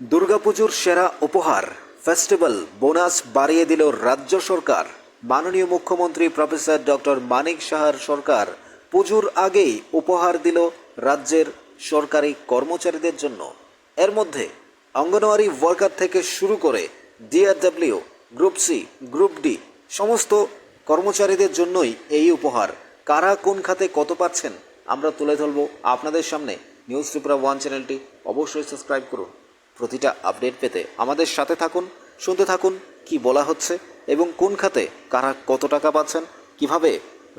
দুর্গাপুজোর সেরা উপহার ফেস্টিভ্যাল বোনাস বাড়িয়ে দিল রাজ্য সরকার। মাননীয় মুখ্যমন্ত্রী প্রফেসর ডক্টর মানিক সাহার সরকার পুজোর আগেই উপহার দিল রাজ্যের সরকারি কর্মচারীদের জন্য। এর মধ্যে অঙ্গনওয়াড়ি ওয়ার্কার থেকে শুরু করে DRW group C group D সমস্ত কর্মচারীদের জন্যই এই উপহার। কারা কোন খাতে কত পাচ্ছেন আমরা তুলে ধরবো আপনাদের সামনে। নিউজ ত্রিপুরা ওয়ান চ্যানেলটি অবশ্যই সাবস্ক্রাইব করুন। প্রতিটা আপডেট পেতে আমাদের সাথে থাকুন, শুনতে থাকুন কি বলা হচ্ছে এবং কোন খাতে কারা কত টাকা পাচ্ছেন, কীভাবে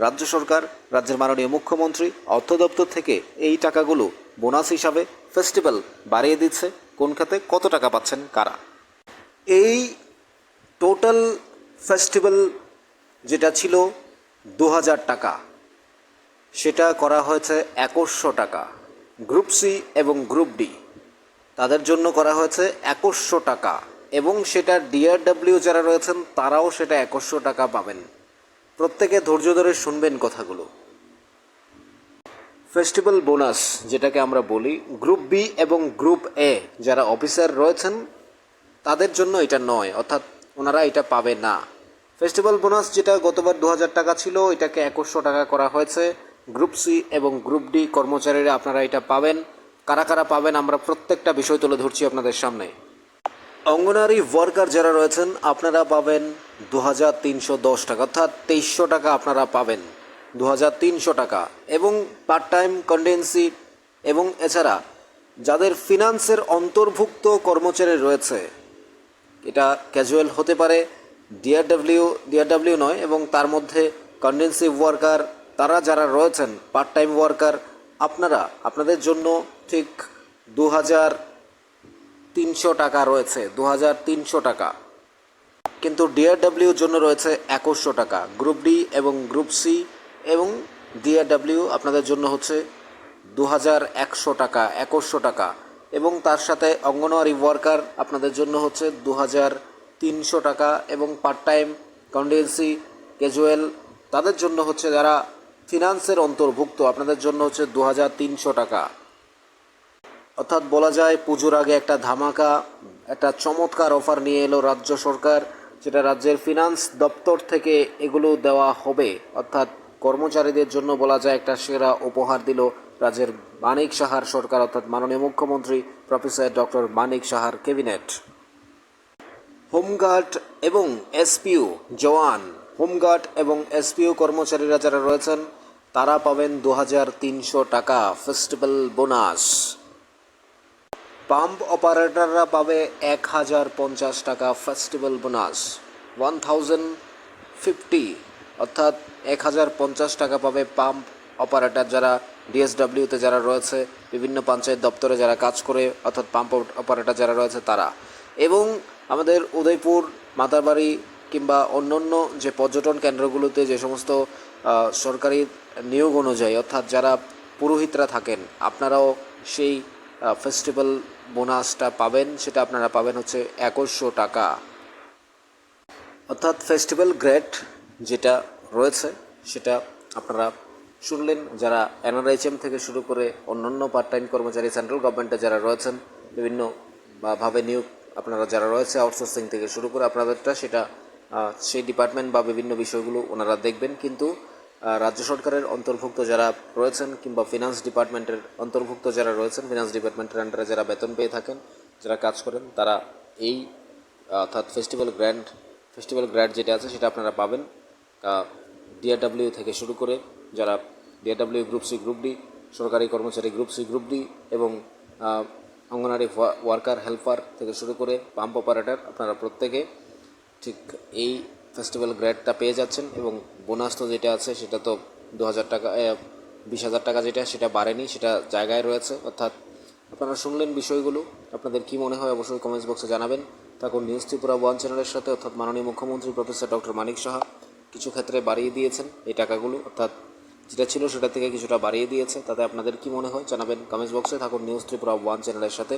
রাজ্য সরকার, রাজ্যের মাননীয় মুখ্যমন্ত্রী, অর্থ দপ্তর থেকে এই টাকাগুলো বোনাস হিসাবে ফেস্টিভ্যাল বাড়িয়ে দিচ্ছে, কোন খাতে কত টাকা পাচ্ছেন, কারা? এই টোটাল ফেস্টিভ্যাল যেটা ছিল দু হাজার টাকা, সেটা করা হয়েছে একুশশো টাকা, গ্রুপ সি এবং গ্রুপ ডি। তাদের জন্য করা হয়েছে একুশশো টাকা। এবং সেটা ডিআরডব্লিউ যারা রয়েছেন, তারাও সেটা একশো টাকা পাবেন। প্রত্যেকে ধৈর্য ধরে শুনবেন কথাগুলো। ফেস্টিভ্যাল বোনাস যেটাকে আমরা বলি গ্রুপ বি এবং গ্রুপ এ যারা অফিসার রয়েছেন, তাদের জন্য এটা নয়, অর্থাৎ ওনারা এটা পাবে না। ফেস্টিভ্যাল বোনাস যেটা গতবার দু হাজার টাকা ছিল, এটাকে একুশশো টাকা করা হয়েছে। গ্রুপ সি এবং গ্রুপ ডি কর্মচারীরা আপনারা এটা পাবেন। কারা কারা পাবেন আমরা প্রত্যেকটা বিষয় তুলে ধরছি আপনাদের সামনে। অঙ্গনারী ওয়ার্কার যারা রয়েছেন, আপনারা পাবেন দু হাজার তিনশো দশ টাকা, অর্থাৎ তেইশশো টাকা আপনারা পাবেন দু হাজার তিনশো টাকা। এবং পার্ট টাইম কন্ডেন্সি এবং এছাড়া যাদের ফিনান্সের অন্তর্ভুক্ত কর্মচারী রয়েছে, এটা ক্যাজুয়াল হতে পারে ডিআরডব্লিউ ডিআরডাব্লিউ নয়, এবং তার মধ্যে কন্ডেন্সিভ ওয়ার্কার তারা যারা রয়েছেন পার্ট টাইম ওয়ার্কার আপনারা, আপনাদের জন্য ঠিক দু হাজার তিনশো টাকা রয়েছে দু হাজার তিনশো টাকা। কিন্তু ডিআরডব্লিউর জন্য রয়েছে একুশশো টাকা। গ্রুপ ডি এবং গ্রুপ সি এবং ডিআরডব্লিউ আপনাদের জন্য হচ্ছে দু হাজার একশো টাকা, একুশশো টাকা। এবং তার সাথে অঙ্গনওয়াড়ি ওয়ার্কার আপনাদের জন্য হচ্ছে দু হাজার তিনশো টাকা এবং পার্ট টাইম কন্ডেন্সি ক্যাজুয়াল, তাদের জন্য হচ্ছে যারা ফিনান্সের অন্তর্ভুক্ত। আপনাদের জন্য হচ্ছে দু হাজার তিনশো টাকা। অর্থাৎ বলা যায় পুজোর আগে একটা ধামাকা, একটা চমৎকার অফার নিয়ে এলো রাজ্য সরকার, যেটা রাজ্যের ফিনান্স দপ্তর থেকে এগুলো দেওয়া হবে। অর্থাৎ কর্মচারীদের জন্য বলা যায় একটা সেরা উপহার দিল রাজ্যের মানিক সাহার সরকার, অর্থাৎ মাননীয় মুখ্যমন্ত্রী প্রফেসর ডক্টর মানিক সাহার ক্যাবিনেট। হোমগার্ড এবং এসপিও জওয়ান। হোমগার্ড এবং এসপিও কর্মচারীরা যারা রয়েছেন তারা পাবেন দু হাজার তিনশো টাকা ফেস্টিভ্যাল বোনাস। পাম্প অপারেটররা পাবে এক হাজার পঞ্চাশ টাকা festival bonus, one thousand fifty. অর্থাৎ এক হাজার পঞ্চাশ টাকা পাবে পাম্প অপারেটর যারা ডিএসডব্লিউতে যারা রয়েছে, বিভিন্ন পঞ্চায়েত দপ্তরে যারা কাজ করে, অর্থাৎ পাম্প অপারেটর যারা রয়েছে তারা। এবং আমাদের উদয়পুর, মাতারবাড়ি কিংবা অন্য অন্য যে পর্যটন কেন্দ্রগুলোতে যে সমস্ত সরকারি নিয়োগ অনুযায়ী, অর্থাৎ যারা পুরোহিতরা থাকেন, আপনারাও সেই ফেস্টিভ্যাল বোনাসটা পাবেন, সেটা আপনারা পাবেন হচ্ছে একুশশো টাকা। অর্থাৎ ফেস্টিভ্যাল গ্রেড যেটা রয়েছে, সেটা আপনারা শুনলেন, যারা এনআরএইচএম থেকে শুরু করে অন্যান্য পার্ট টাইম কর্মচারী সেন্ট্রাল গভর্নমেন্টে যারা রয়েছেন, বিভিন্ন ভাবে নিয়োগ আপনারা যারা রয়েছে আউটসোর্সিং থেকে শুরু করে আপনাদেরটা, সেটা সেই ডিপার্টমেন্ট বা বিভিন্ন বিষয়গুলো ওনারা দেখবেন। কিন্তু রাজ্য সরকারের অন্তর্ভুক্ত যারা রয়েছেন কিংবা ফিনান্স ডিপার্টমেন্টের অন্তর্ভুক্ত যারা রয়েছেন ফিনান্স ডিপার্টমেন্টের আন্ডারে যারা বেতন পেয়ে থাকেন, যারা কাজ করেন, তারা এই, অর্থাৎ ফেস্টিভ্যাল গ্র্যান্ড ফেস্টিভ্যাল গ্র্যান্ড যেটা আছে সেটা আপনারা পাবেন। ডিআরডব্লিউ থেকে শুরু করে যারা DRW group C group D সরকারি কর্মচারী গ্রুপ সি গ্রুপ ডি এবং অঙ্গনারী ওয়ার্কার হেল্পার থেকে শুরু করে পাম্প অপারেটর আপনারা প্রত্যেকে ঠিক এই ফেস্টিভ্যাল গ্রেডটা পেয়ে যাচ্ছেন এবং বোনাস তো যেটা আছে সেটা তো দু হাজার টাকা বিশ হাজার টাকা যেটা, সেটা বাড়েনি, সেটা জায়গায় রয়েছে। অর্থাৎ আপনারা শুনলেন বিষয়গুলো, আপনাদের কি মনে হয় অবশ্যই কমেন্টস বক্সে জানাবেন। থাকুন নিউজ ত্রিপুরা ওয়ান চ্যানেলের সাথে, অর্থাৎ মাননীয় মুখ্যমন্ত্রী প্রফেসর ডক্টর মানিক সাহা কিছু ক্ষেত্রে বাড়িয়ে দিয়েছেন এই টাকাগুলো। অর্থাৎ যেটা ছিল সেটা থেকে কিছুটা বাড়িয়ে দিয়েছে। তাতে আপনাদের কি মনে হয় জানাবেন কমেন্টস বক্সে থাকুন নিউজ ত্রিপুরা ওয়ান চ্যানেলের সাথে।